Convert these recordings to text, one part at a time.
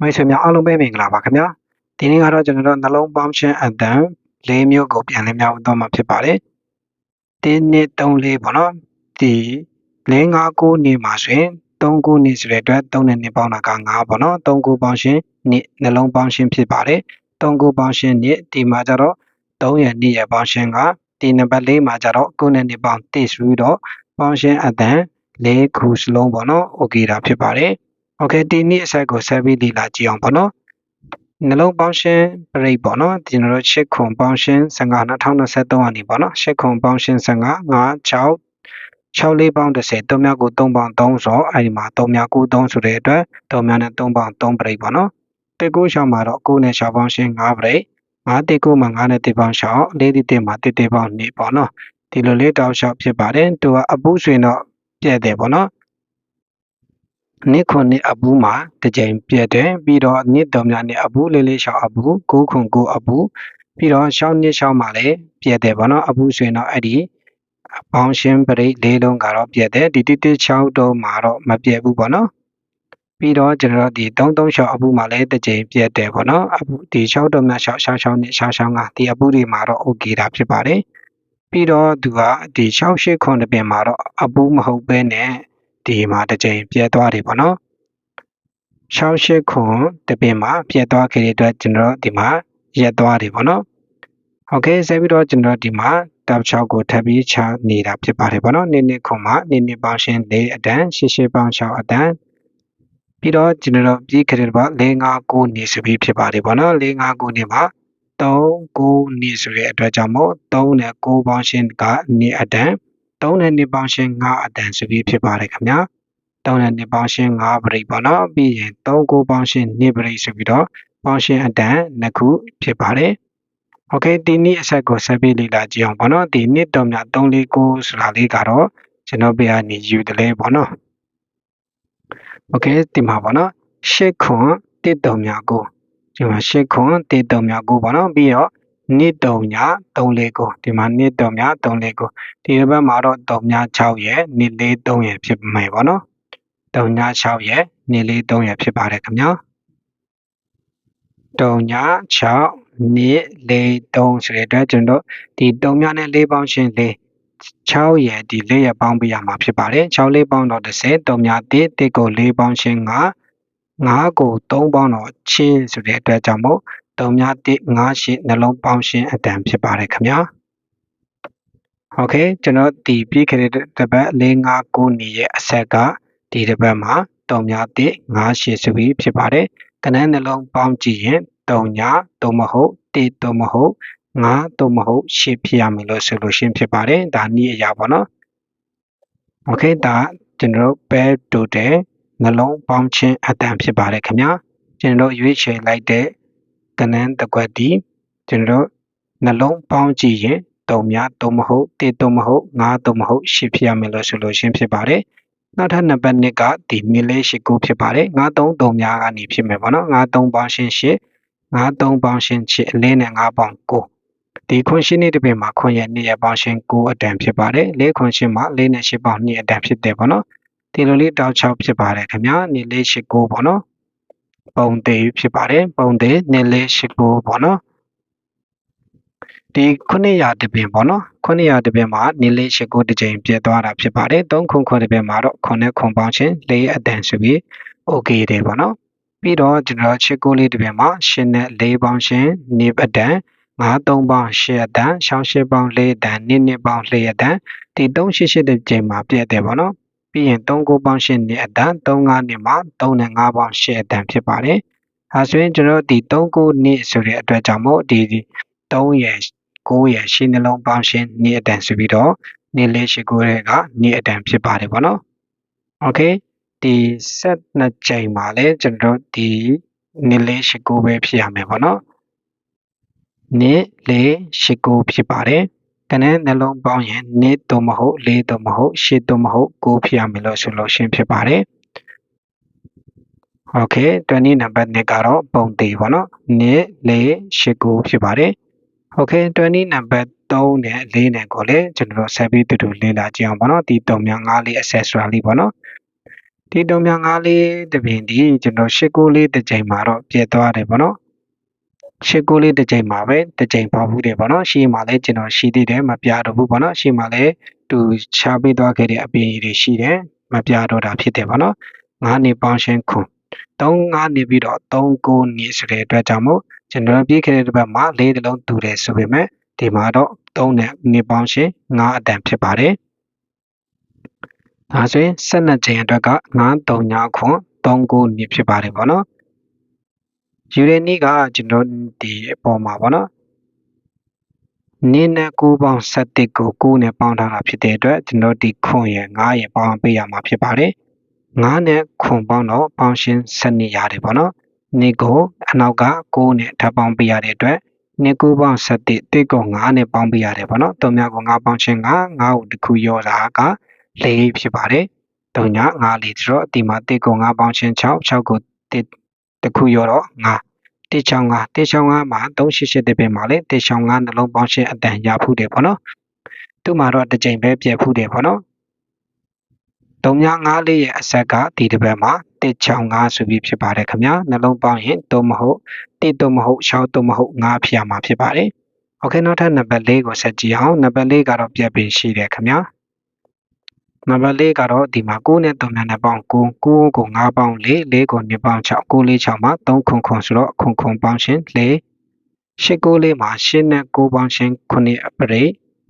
မိတ်ဆွေများအားလုံးပဲမင်္ဂလာပါခင်ဗျာဒီနေ့ကတော့ကျွန်တော်တို့နှလုံးပေါင်းခြင်းအတန်၄မျိုးကိုပြန်လည်များတော့မှာဖြစ်ပါတယ်တင်းနှစ်၃၄ပေါ့နော်ဒီ၄၅၉နေမှာဆိုရင်၃၉နေဆိုတဲ့အတွက်၃နဲ့နှစ်ပေါင်းတာက9ပေါ့နော်၃၉ပေါင်းခြင်းနှစ်နှလုံးပေါင်းခြင်းဖြစ်ပါတယ်၃၉ပေါင်းခြင်းနှစ်ဒီမှာကျတော့3ရဲ့2ရဲ့ပေါင်းခြင်းကဒီနံပါတ်၄မှာကျတော့9နဲ့2ပေါင်း1ဆိုပြီးတော့ပေါင်းခြင်းအတန်၄ခုစလုံးပေါ့နော်โอเคတာဖြစ်ပါတယ် โอเคဒီနေ့အဆက်ကိုဆက်ပြီးလေ့လာကြည့်အောင်ပေါ့နော်နှလုံးပေါင်းရှင်းပရိတ်ပေါ့နော်ကျွန်တော်တို့ရှစ်ခွန်ပေါင်းရှင်း15 2023အနေပေါ့နော်ရှစ်ခွန်ပေါင်းရှင်း15 5 6 6လေးပေါင်း30 3မြောက်ကို3ပေါင်း3ဆိုအဲ့ဒီမှာ3မြောက်ကို3ဆိုတဲ့အတွက်3မြောက်နဲ့3ပေါင်း3ပရိတ်ပေါ့နော်တေကိုရှောင်းမှာတော့9နဲ့6ပေါင်းရှင်း5ပရိတ်5တေကိုမှာ9နဲ့တေပေါင်းရှောင်း4တေတေမှာတေတေပေါင်း2ပေါ့နော်ဒီလိုလေးတောက်လျှောက်ဖြစ်ပါတယ်သူကအပူးဆွေတော့ပြည့်တယ်ပေါ့နော် နှစ်ခွန်နှစ်အပူးမှာတစ်ကြိမ်ပြည့်တယ်ပြီးတော့နှစ်တော်များနှစ်အပူးလေးလေးရှောင်းအပူး9ခွန်9အပူးပြီးတော့ရှောင်းနှစ်ရှောင်းမှာလည်းပြည့်တယ်ပေါ့နော်အပူးဆွေတော့အဲ့ဒီပေါင်းရှင်းပရိတ်လေးလုံးကတော့ပြည့်တယ်ဒီတိတိ6တုံးမှာတော့မပြည့်ဘူးပေါ့နော်ပြီးတော့ကျွန်တော်တို့ဒီ33ရှောင်းအပူးမှာလည်းတစ်ကြိမ်ပြည့်တယ်ပေါ့နော်အပူဒီ6တုံးများရှောင်းရှောင်းရှောင်းနဲ့ရှောင်းရှောင်းကဒီအပူးတွေမှာတော့ okay တာဖြစ်ပါတယ်ပြီးတော့သူကဒီ6 8ခွန်တစ်ပင်မှာတော့အပူးမဟုတ်ဘဲနဲ့ ဒီမှာတစ်ကြိမ်ပြဲသွားတယ်ပေါ့နော်68ခွန်တပင်မှာပြဲသွားခဲ့တဲ့အတွက်ကျွန်တော်ဒီမှာရက်သွားတယ်ပေါ့နော်โอเคဆက်ပြီးတော့ကျွန်တော်ဒီမှာ tab 6ကိုထပ်ပြီးချနေတာဖြစ်ပါတယ်ပေါ့နော်နေ့နေ့ခွန်မှာနေ့နေ့ပေါင်းရှင်း၄အတန်းရှစ်ရှစ်ပေါင်း6အတန်းပြီးတော့ကျွန်တော်ပြီးခဲ့တဲ့ဘာ၄၅9နေဆိုပြီးဖြစ်ပါတယ်ပေါ့နော်၄၅9နေမှာ3 9နေဆိုတဲ့အတွက်ကြောင့်မို့3နဲ့9ပေါင်းရှင်းကနေအတန်း 3နဲ့2ပေါင်းရှင်း5အတန်ဆိုပြီးဖြစ်ပါတယ်ခင်ဗျာ3နဲ့2ပေါင်းရှင်း5ပရိတ်ပေါ့နော်ပြီးရင်3 9ပေါင်းရှင်း2ပရိတ်ဆိုပြီးတော့ပေါင်းရှင်းအတန်နှစ်ခုဖြစ်ပါတယ်โอเคဒီနေ့အဆက်ကိုဆက်ပြီးလေ့လာကြည့်အောင်ပေါ့နော်ဒီနှစ်တော်များ349ဆိုတာလေးကတော့ကျွန်တော်ပြရနေယူတယ်လေပေါ့နော်โอเคဒီမှာပေါ့နော်ရှစ်ခွန်တစ်တော်များကိုဒီမှာရှစ်ခွန်တစ်တော်များကိုပေါ့နော်ပြီးတော့ နှစ်တုံညာ34ကိုဒီမှာနှစ်တုံညာ34ကိုဒီဘက်မှာတော့တုံညာ6ရဲ့နှစ်လေး3ရဲ့ဖြစ်မယ်ပေါ့နော်တုံညာ6ရဲ့နှစ်လေး3ရဲ့ဖြစ်ပါတယ်ခင်ဗျာတုံညာ6နှစ်လေး3ဆိုတဲ့အတွက်ကျွန်တော်ဒီတုံညာနဲ့4ပေါင်းရှင်းလေး6ရဲ့ဒီ4ရဲ့ပေါင်းပြရမှာဖြစ်ပါတယ်6လေးပေါင်းတော့30တုံညာ1 1ကို4ပေါင်းရှင်း9 9ကို3ပေါင်းတော့ချင်းဆိုတဲ့အတွက်ကြောင့်မို့ 3မြ1 5ရှင်းနှလုံးပေါင်းရှင်းအတန်ဖြစ်ပါတယ်ခင်ဗျာโอเคကျွန်တော်ဒီပြီးခဲ့တဲ့တပတ်4 5 9နေရဲ့အဆက်ကဒီတပတ်မှာ3မြ1 5ရှင်းဆိုပြီးဖြစ်ပါတယ်ကနန်းနှလုံးပေါင်းကြည့်ရင်3ည3မဟုတ်1 3မဟုတ်5 3မဟုတ်8ဖြစ်ရမယ်လို့ဆိုလို့ရှင်းဖြစ်ပါတယ်ဒါနည်းအရာပေါ့နော်โอเคဒါကျွန်တော်ပဲ total နှလုံးပေါင်းခြင်းအတန်ဖြစ်ပါတယ်ခင်ဗျာကျွန်တော်ရွေးချယ်လိုက်တဲ့ ကနန်းတကွက်ဒီကျွန်တော်နှလုံးပေါင်းကြည့်ရင်3များ3မဟုတ်1 3မဟုတ်5 3မဟုတ်10ဖြစ်ရမယ်လို့ဆိုလို့ရှင်းဖြစ်ပါတယ်နောက်ထပ်နံပါတ်1ကဒီမီလေးရှိကိုဖြစ်ပါတယ်5 3 3များကနေဖြစ်မယ်ပေါ့နော်5 3ပေါင်းရှင်း8 5 3ပေါင်းရှင်း8အလင်းနဲ့5ပေါင်း9ဒီခွန်ရှင်းနေတစ်ပင်မှာခွန်ရဲ့2ရဲ့ပေါင်းရှင်း9အတန်ဖြစ်ပါတယ်၄ခွန်ရှင်းမှာ4နဲ့8ပေါင်း2အတန်ဖြစ်တယ်ပေါ့နော်ဒီလိုလေးတောက်6ဖြစ်ပါတယ်ခင်ဗျာနေလေး8 9ပေါ့နော် ပုံသေးဖြစ်ပါတယ်ပုံသေးနေလေးရှိကိုပေါ့နော်ဒီ900တပင်ပေါ့နော်900တပင်မှာနေလေးရှိကိုတစ်ကြိမ်ပြည့်သွားတာဖြစ်ပါတယ်3ခုခွန်တပင်မှာတော့9နဲ့ခွန်ပေါင်းခြင်း၄အတန်ဆိုပြီး okay တယ်ပေါ့နော်ပြီးတော့ကျွန်တော်ချစ်ကိုလေးတပင်မှာ8နဲ့4ပေါင်းခြင်းနေအတန်5 3ပေါင်း8အတန်6 8ပေါင်း4အတန်2 2ပေါင်း4အတန်ဒီ388တဲ့ကြိမ်မှာပြည့်တယ်ပေါ့နော် ပြီးရင်3ကိုပေါင်း8နှစ်အတန်3 5နှစ်မှာ3နဲ့5ပေါင်း8အတန်ဖြစ်ပါတယ်။အဲဆိုရင်ကျွန်တော်ဒီ3ကိုနှစ်ဆိုတဲ့အတွက်ကြောင့်မို့ဒီ3ရဲ့9ရဲ့ရှင်းနှလုံးပေါင်းရှင်းနှစ်အတန်ဆိုပြီးတော့နှစ်လေးရှိကိုရဲ့ကနှစ်အတန်ဖြစ်ပါတယ်ပေါ့နော်။ Okay ဒီဆက်နှစ်ချိန်မှာလည်းကျွန်တော်ဒီနှစ်လေးရှိကိုပဲဖြစ်ရမယ်ပေါ့နော်။နှစ်လေးရှိကိုဖြစ်ပါတယ်။ ကနန်းနှလုံးပေါင်းရင်2သို့မဟုတ်4သို့မဟုတ်8သို့မဟုတ်9ဖြစ်ရမယ်လို့ဆိုလို့ရှင်းဖြစ်ပါတယ်။ Okay 20နံပါတ်2ကတော့ပုံသေးပေါ့နော်။2 4 8 9ဖြစ်ပါတယ်။ Okay 20နံပါတ်3နဲ့4နဲ့ကိုလည်းကျွန်တော်တို့ဆက်ပြီးတူတူလေ့လာကြည့်အောင်ပေါ့နော်။ဒီ3များ5လေး accessory လေးပေါ့နော်ဒီတုံမြငါးလေးတစ်ပင်ဒီကျွန်တော်ရှစ်ကိုလေးတစ်ချိန်မှာတော့ပြတ်သွားတယ်ပေါ့နော် ရှစ်ကိုလေးတစ်ချိန်မှာပဲတစ်ချိန်ပေါက်ဘူးတယ်ပေါ့နော်ရှေ့မှာလည်းကျွန်တော်ရှိသေးတယ်မပြတော့ဘူးပေါ့နော်ရှေ့မှာလည်းသူချပေးသွားခဲ့တဲ့အပင်တွေရှိတယ်မပြတော့တာဖြစ်တယ်ပေါ့နော်ငါးနေပေါင်းရှင်းခွန်3 5နေပြီးတော့3 9နေဆိုတဲ့အတွက်ကြောင့်မို့ကျွန်တော်ပြည့်ခဲ့တဲ့တစ်ပတ်မှာ၄တလုံးတူတယ်ဆိုပေမဲ့ဒီမှာတော့3နဲ့နေပေါင်းရှင်း9အတန်ဖြစ်ပါတယ်ဒါဆိုရင်12ချိန်အတွက်က9 3ညခွန်3 9နေဖြစ်ပါတယ်ပေါ့နော် ယူရေနီကကျွန်တော်ဒီအပေါ်မှာပေါ့နော်နင်းနဲ့9ပေါင်း7ကို9နဲ့ပေါင်းထားတာဖြစ်တဲ့အတွက်ကျွန်တော်ဒီခွန်ရယ်9ရယ်ပေါင်းပေးရမှာဖြစ်ပါတယ်9နဲ့ခွန်ပေါင်းတော့ပေါင်းရှင်း7နေရတယ်ပေါ့နော်နေကိုအနောက်က9နဲ့ဓာတ်ပေါင်းပေးရတဲ့အတွက်နေ9ပေါင်း7တစ်ကို9နဲ့ပေါင်းပေးရတယ်ပေါ့နော်တုံများကို9ပေါင်းရှင်း9 9ကိုတစ်ခုရောတာက4ဖြစ်ပါတယ်တုံညာ9လေးဆိုတော့ဒီမှာတစ်ကို9ပေါင်းရှင်း6 6ကိုတစ် တစ်ခုရောတော့9တေချောင်းကတေချောင်းကမှာ388တပင်မှာလေတေချောင်းကနှလုံးပေါင်းရှင်းအတန်ရဖူးတယ်ပေါ့နော်သူ့မှာတော့တစ်ကြိမ်ပဲပြည့်ဖူးတယ်ပေါ့နော်3ည5လေးရဲ့အဆက်ကဒီတစ်ပတ်မှာ165ဆိုပြီးဖြစ်ပါတယ်ခင်ဗျာနှလုံးပေါင်းရင်3မဟုတ်1တော့မဟုတ်6တော့မဟုတ်5ဖြစ်ရမှာဖြစ်ပါတယ်โอเคနောက်ထပ်နံပါတ်4ကိုဆက်ကြည့်အောင်နံပါတ်4ကတော့ပြည့်ပင်ရှိတယ်ခင်ဗျာ နံပါတ်4ကတော့ဒီမှာ9နဲ့3နဲ့ပေါင်း9 9ကို5ပေါင်း4 4ကို2ပေါင်း6 9 4 6မှာ3ခွန်ခွန်ဆိုတော့ခွန်ခွန်ပေါင်းရှင်4 8 9လေးမှာ8နဲ့9ပေါင်းရှင်9အပရိ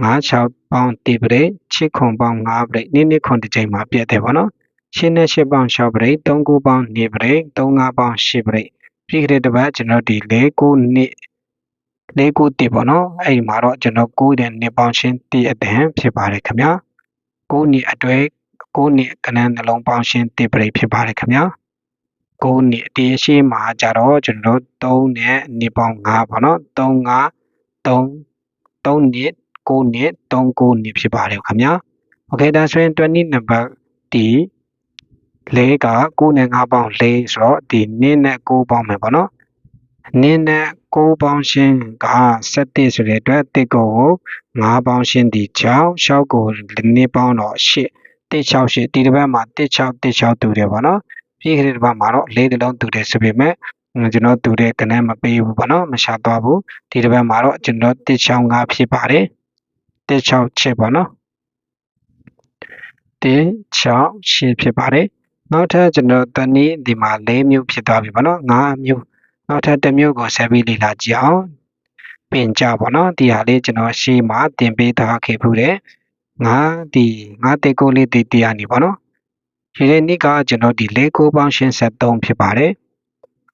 9 6ပေါင်း1ပရိ6ခွန်ပေါင်း5ပရိနည်းနည်းခွန်တစ်ချိန်မှာပြည့်တယ်ပေါ့နော်8နဲ့8ပေါင်း6ပရိ3 9ပေါင်း2ပရိ3 5ပေါင်း8ပရိပြီးကြတဲ့တစ်ပတ်ကျွန်တော်ဒီ4 9နှစ်၄ခုတည်ပေါ့နော်အဲ့ဒီမှာတော့ကျွန်တော်9တဲ့နှစ်ပေါင်းရှင်းတည်အတန်ဖြစ်ပါတယ်ခင်ဗျာ 9နှစ်အတွဲ9နှစ်ကနန်းနှလုံးပေါင်းရှင်းတည်ပရိဖြစ်ပါတယ်ခင်ဗျာ9နှစ်အတည်ရှိမှာကြတော့ကျွန်တော်3နဲ့နှစ်ပေါင်း5ပေါ့နော်3 5 3 3နှစ်9နှစ်3 9နှစ်ဖြစ်ပါတယ်ခင်ဗျာโอเคဒါဆိုရင်20နံပါတ်ဒီ၄က9နဲ့5ပေါင်း4ဆိုတော့ဒီ2နဲ့9ပေါင်းမယ်ပေါ့နော် နင်းနဲ့9ပေါင်းရှင်းက7ဆိုတဲ့အတွက်တစ်ကို9ပေါင်းရှင်းဒီ6 6ကိုနည်းပေါင်းတော့8 168ဒီတစ်ပတ်မှာ16 16တူတယ်ပေါ့နော်ပြီးခဲ့တဲ့တစ်ပတ်မှာတော့၄တလုံးတူတယ်ဆိုပေမဲ့ကျွန်တော်တူတဲ့ကနန်းမပေးဘူးပေါ့နော်မရှာသွားဘူးဒီတစ်ပတ်မှာတော့ကျွန်တော်165ဖြစ်ပါတယ်16ချစ်ပေါ့နော်168ဖြစ်ပါတယ်နောက်ထပ်ကျွန်တော်တနည်းဒီမှာ၄မျိုးဖြစ်သွားပြီပေါ့နော်5မျိုး နောက်ထပ်တစ်မျိုးကိုဆက်ပြီးလေ့လာကြည့်အောင်ပင်ကြပေါ့နော်ဒီဟာလေးကျွန်တော်ရှေ့မှာတင်ပေးထားခဲ့ဖူးတယ်ငါဒီငါတေကိုလေးတီတီရနေပေါ့နော်ဒီနေ့နေ့ကကျွန်တော်ဒီ၄ကိုပေါင်းရှင်းဆက်3ဖြစ်ပါတယ်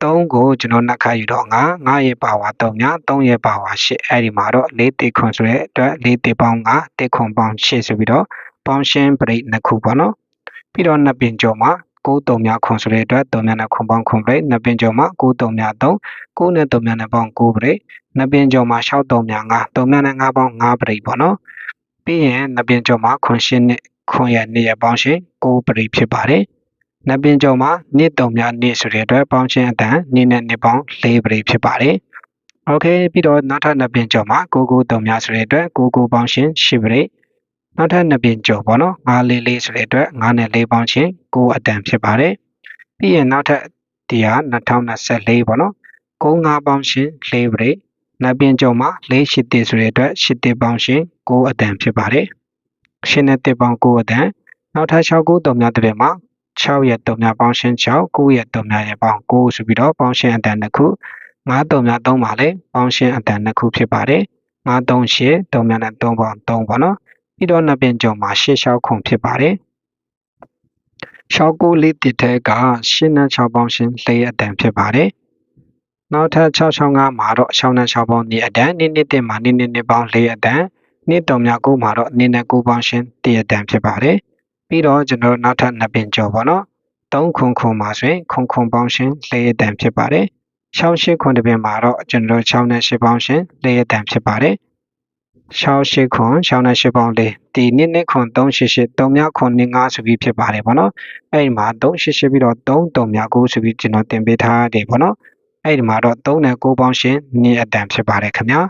3ကိုကျွန်တော်နှက်ခါယူတော့ငါ9ရဲ့ပါဝါ3ည3ရဲ့ပါဝါ8အဲ့ဒီမှာတော့4တေခွန်ဆိုတဲ့အတွက်4တေပေါင်း9တေခွန်ပေါင်း8ဆိုပြီးတော့ပေါင်းရှင်းပရိတ်နှစ်ခုပေါ့နော်ပြီးတော့နှစ်ပင်ကျော်မှာ 9တုံများခွန်ဆိုတဲ့အတွက်တုံများနဲ့ခွန်ပေါင်းခွန်ပရိနှစ်ပင်ကျော်မှာ9တုံများ3 9နဲ့တုံများနဲ့ပေါင်း9ပရိနှစ်ပင်ကျော်မှာ6တုံများ5တုံများနဲ့5ပေါင်း5ပရိပေါ့နော်ပြီးရင်နှစ်ပင်ကျော်မှာခွန်ရှင်းနဲ့ခွန်ရ2ရပေါင်းရှင်း9ပရိဖြစ်ပါတယ်နှစ်ပင်ကျော်မှာနှစ်တုံများနှစ်ဆိုတဲ့အတွက်ပေါင်းရှင်းအတန်နှစ်နဲ့နှစ်ပေါင်း4ပရိဖြစ်ပါတယ်โอเคပြီးတော့နောက်ထပ်နှစ်ပင်ကျော်မှာ9 9တုံများဆိုတဲ့အတွက်9 9ပေါင်းရှင်း10ပရိ နောက်ထပ်နှစ်ပင်ကျော်ပေါ့နော်9လေးလေးဆိုတဲ့အတွက်9နဲ့4ပေါင်းချင်း9အတန်ဖြစ်ပါတယ်ပြီးရင်နောက်ထပ်ဒီဟာ2024ပေါ့နော်9 5ပေါင်းချင်း4ပရိနှစ်ပင်ကျော်မှာ4 8တဆိုတဲ့အတွက်8တပေါင်းချင်း9အတန်ဖြစ်ပါတယ်8နဲ့1ပေါင်း9အတန်နောက်ထပ်6 9တုံများတစ်ပင်မှာ6ရက်တုံများပေါင်းရှင်း6 9ရက်တုံများရဲ့ပေါင်း9ဆိုပြီးတော့ပေါင်းရှင်းအတန်တစ်ခု9တုံများ3ပါလေပေါင်းရှင်းအတန်တစ်ခုဖြစ်ပါတယ်9 3 8တုံများနဲ့3ပေါင်း3ပေါ့နော် ပြီးတော့နှစ်ပင်ကျော်မှာရှစ်လျှောက်ခုံဖြစ်ပါတယ်။ရှောက်ကိုလေးတစ်ထဲကရှင်းနဲ့6ပေါင်းရှင်းလေးအတန်ဖြစ်ပါတယ်။နောက်ထပ်665မှာတော့6နဲ့6ပေါင်းနေအတန်နည်းနည်းတင်မှာနည်းနည်းနည်းပေါင်းလေးအတန်နှစ်တုံများကိုမှာတော့နည်းနည်း9ပေါင်းရှင်းတရအတန်ဖြစ်ပါတယ်။ပြီးတော့ကျွန်တော်နောက်ထပ်နှစ်ပင်ကျော်ပေါ့နော်။3ခွန်ခွန်မှာဆိုရင်ခွန်ခွန်ပေါင်းရှင်းလေးအတန်ဖြစ်ပါတယ်။6 8ခွန်တစ်ပင်မှာတော့ကျွန်တော်6နဲ့8ပေါင်းရှင်းလေးအတန်ဖြစ်ပါတယ်။ 68ခွန်68ပေါင်းလေးဒီနှစ်နှစ်ခွန်388 3မြခွန်နှစ်5ဆိုပြီးဖြစ်ပါတယ်ဗောနော်အဲ့ဒီမှာ388ပြီးတော့3 3မြ9ဆိုပြီးကျွန်တော်တင်ပေးထားတယ်ဗောနော်အဲ့ဒီမှာတော့3နဲ့9ပေါင်းရှင်နှစ်အတန်ဖြစ်ပါတယ်ခင်ဗျာ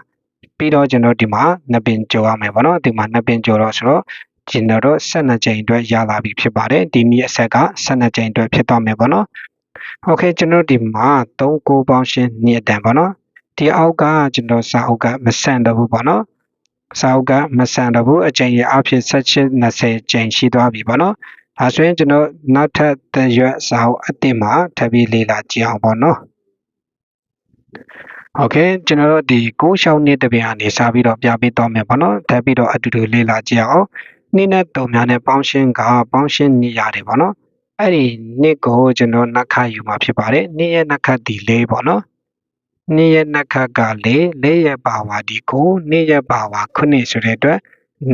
ပြီးတော့ကျွန်တော်ဒီမှာနှစ်ပင်ကြော်ရမယ်ဗောနော်ဒီမှာနှစ်ပင်ကြော်တော့ဆိုတော့ ကျွန်တော်တို့12ကြိမ်အတွက်ရလာပြီဖြစ်ပါတယ်ဒီနည်းအဆက်က12ကြိမ်အတွက်ဖြစ်သွားမယ်ပေါ့နော်โอเคကျွန်တော်ဒီမှာ3ကိုပေါင်းရှင်းနှစ်အတန်ပေါ့နော်ဒီအောက်ကကျွန်တော်စာအုပ်ကမဆန်တော့ဘူးပေါ့နော် အစာအုပ်ကမဆန်တော့ဘူးအချိန်ရအဖြစ်16 20ချိန်ရှိသွားပြီပေါ့နော်။ဒါဆိုရင်ကျွန်တော်နောက်ထပ်သင်ရွက်စာအုပ်အသစ်မှာထပ်ပြီးလေ့လာကြည့်အောင်ပေါ့နော်။ Okay ကျွန်တော်တို့ဒီ6ရှောင်းနှစ်တပြန်အနေစာပြီးတော့ပြပေးသွားမယ်ပေါ့နော်။ထပ်ပြီးတော့အတူတူလေ့လာကြည့်အောင်။နှစ်နဲ့သုံးများနဲ့ပေါင်းရှင်းကပေါင်းရှင်းနေရတယ်ပေါ့နော်။အဲ့ဒီနှစ်ကိုကျွန်တော်နှစ်ခါယူမှာဖြစ်ပါတယ်။နှစ်ရဲ့နှစ်ခါဒီလေးပေါ့နော်။ နှစ်ရဲ့နှက်ခတ်ကလေးလေးရဲ့ပါဝါဒီကိုနှစ်ရဲ့ပါဝါခုနှစ်ဆိုတဲ့အတွက်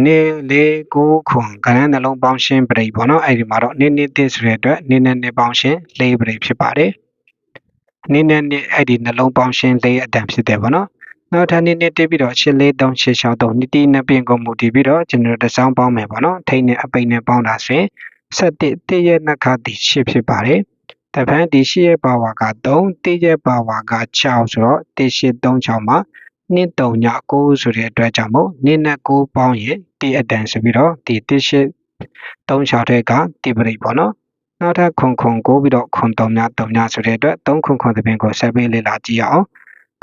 နေလေးကိုခွန်ကဏ္ဍနှလုံးပေါင်းရှင်းပရိပေါ့နော်အဲ့ဒီမှာတော့နေနေတစ်ဆိုတဲ့အတွက်နေနဲ့နေပေါင်းရှင်းလေးပရိဖြစ်ပါတယ်နေနဲ့နေအဲ့ဒီနှလုံးပေါင်းရှင်းလေးအတန်ဖြစ်တယ်ပေါ့နော်နောက်ထပ်နေ့နေ့တက်ပြီးတော့8လေး3 8 6 3နှစ်တီးနှစ်ပြင်ကိုမူတည်ပြီးတော့ကျွန်တော်တစ်စောင်းပေါင်းမယ်ပေါ့နော်ထိတ်နဲ့အပိတ်နဲ့ပေါင်းတာဆိုရင်7တည့်ရဲ့နှခါတီ8ဖြစ်ပါတယ် တပန်းဒီ8ရဲ့ပါဝါက3တည့်ရဲ့ပါဝါက6ဆိုတော့တ8 3 6မှာနှစ်3ည9ဆိုတဲ့အတွက်ကြောင့်မို့နှစ်နဲ့9ပေါင်းရင်တည့်အတန်ဆိုပြီးတော့ဒီတ8 3 6တဲ့ကတိပရိပေါ့နော်နောက်ထပ်ခွန်ခွန်ကိုပြီးတော့ခွန်3ည3ညဆိုတဲ့အတွက်3ခွန်ခွန်တပင်ကိုဆက်ပြီးလေ့လာကြည့်အောင်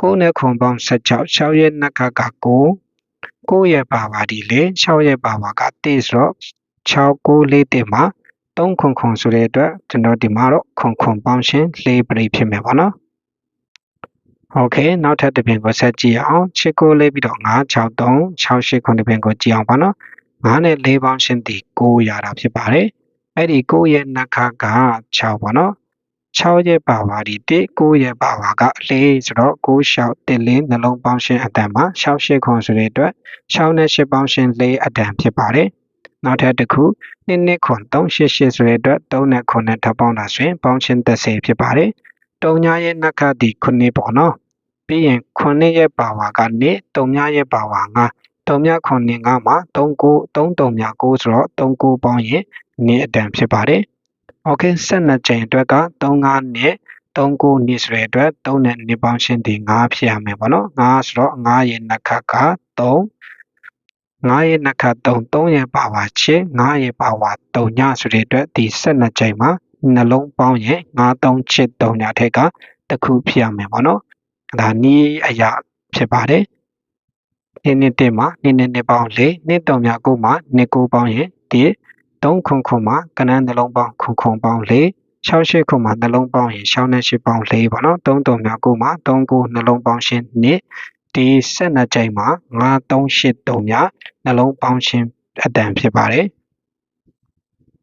9နဲ့ခွန်ပေါင်း16 6ရဲ့နှက်ကက9 9ရဲ့ပါဝါဒီလေ6ရဲ့ပါဝါကတိဆိုတော့6 9 4တင်မှာ 3ခွန်ခွန်ဆိုတဲ့အတွက်ကျွန်တော်ဒီမှာတော့ခွန်ခွန်ပေါင်းရှင်း4ပရိဖြစ်မယ်ပေါ့နော်โอเคနောက်ထပ်တစ်ပြင်ကိုဆက်ကြည့်အောင်ချစ်ကိုလေးပြီးတော့9 6 3 6 8ခုတစ်ပြင်ကိုကြည့်အောင်ပါနော်9နဲ့4ပေါင်းရှင်းသည်9ရတာဖြစ်ပါတယ်အဲ့ဒီ9ရဲ့နှက်ခါက6ပေါ့နော်6ရဲ့ပါဝါဒီ1 9ရဲ့ပါဝါက4ဆိုတော့9ရှောက်1လေးနှလုံးပေါင်းရှင်းအတန်မှာ6 8ခွန်ဆိုတဲ့အတွက်6နဲ့8ပေါင်းရှင်း4အတန်ဖြစ်ပါတယ် နောက်ထပ်တစ်ခု2နှစ်ခွန်388ဆိုတဲ့အတွက်3နဲ့ခွန်နဲ့ထပ်ပေါင်းတာဆိုရင်ပေါင်းရှင်း30ဖြစ်ပါတယ်တုံညာရဲ့နှက်ခတ်ဒီ9ပေါ့နော်ပြီးရင်9ရဲ့ပါဝါကနေတုံညာရဲ့ပါဝါ9တုံမြ9နဲ့9မှာ39 3တုံမြ9ဆိုတော့39ပေါင်းရင်နေအတန်ဖြစ်ပါတယ်။ Okay 12ချိန်အတွက်က35နဲ့39နှစ်ဆိုတဲ့အတွက်3နဲ့2ပေါင်းရှင်းဒီ9ဖြစ်ရမယ်ပေါ့နော်။9ဆိုတော့9ရဲ့နှက်ခတ်က3 9ရဲ့နှက်ခတ်3 3ရဲ့ပါဝါချစ်9ရဲ့ပါဝါ3ညဆိုတဲ့အတွက်ဒီ12ချိန်မှာနှလုံးပေါင်းရင်9 3ချစ်3ညထက်ကတစ်ခုဖြစ်ရမယ်ပေါ့နော်။ဒါနီးအရာဖြစ်ပါတယ်။နှစ်နှစ်တက်မှာနှစ်နှစ်နှစ်ပေါင်း၄နှစ်တုံမြ9မှာနှစ်9ပေါင်းရင်ဒီ3ခုခုမှာကနန်းနှလုံးပေါင်းခုခုပေါင်း4 6 8ခုမှာနှလုံးပေါင်းရင်6နဲ့8ပေါင်း4ပေါ့နော်3တုံမြ9မှာ3ခုနှလုံးပေါင်းရှင်းနှစ် ဒီ12ကြိမ်မှာ9 3 8တုံမြနှလုံးပေါင်းရှင်းအတန်ဖြစ်ပါတယ်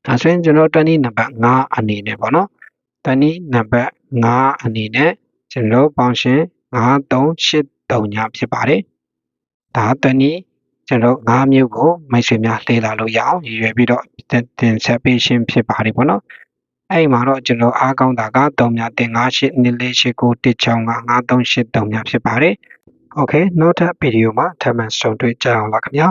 ဒါဆိုရင်ကျွန်တော်20နံပါတ်5အနေနဲ့ပေါ့နော်20နံပါတ်5အနေနဲ့ကျွန်တော်ပေါင်းရှင်း9383ညဖြစ်ပါတယ်ဒါတနည်းကျွန်တော်၅မျိုးကိုမိတ်ဆွေများလေ့လာလို့ရအောင်ရည်ရွယ်ပြီးတော့တင်ဆက်ပေးရှင်းဖြစ်ပါတယ်ပေါ့နော်အဲ့ဒီမှာတော့ကျွန်တော်အားကောင်းတာက3မြတင်58 2489 165 5383မြဖြစ်ပါတယ် โอเคနောက်ထပ်ဗီဒီယိုမှာထပ်မံဆုံတွေ့ကြအောင်လားခင်ဗျာ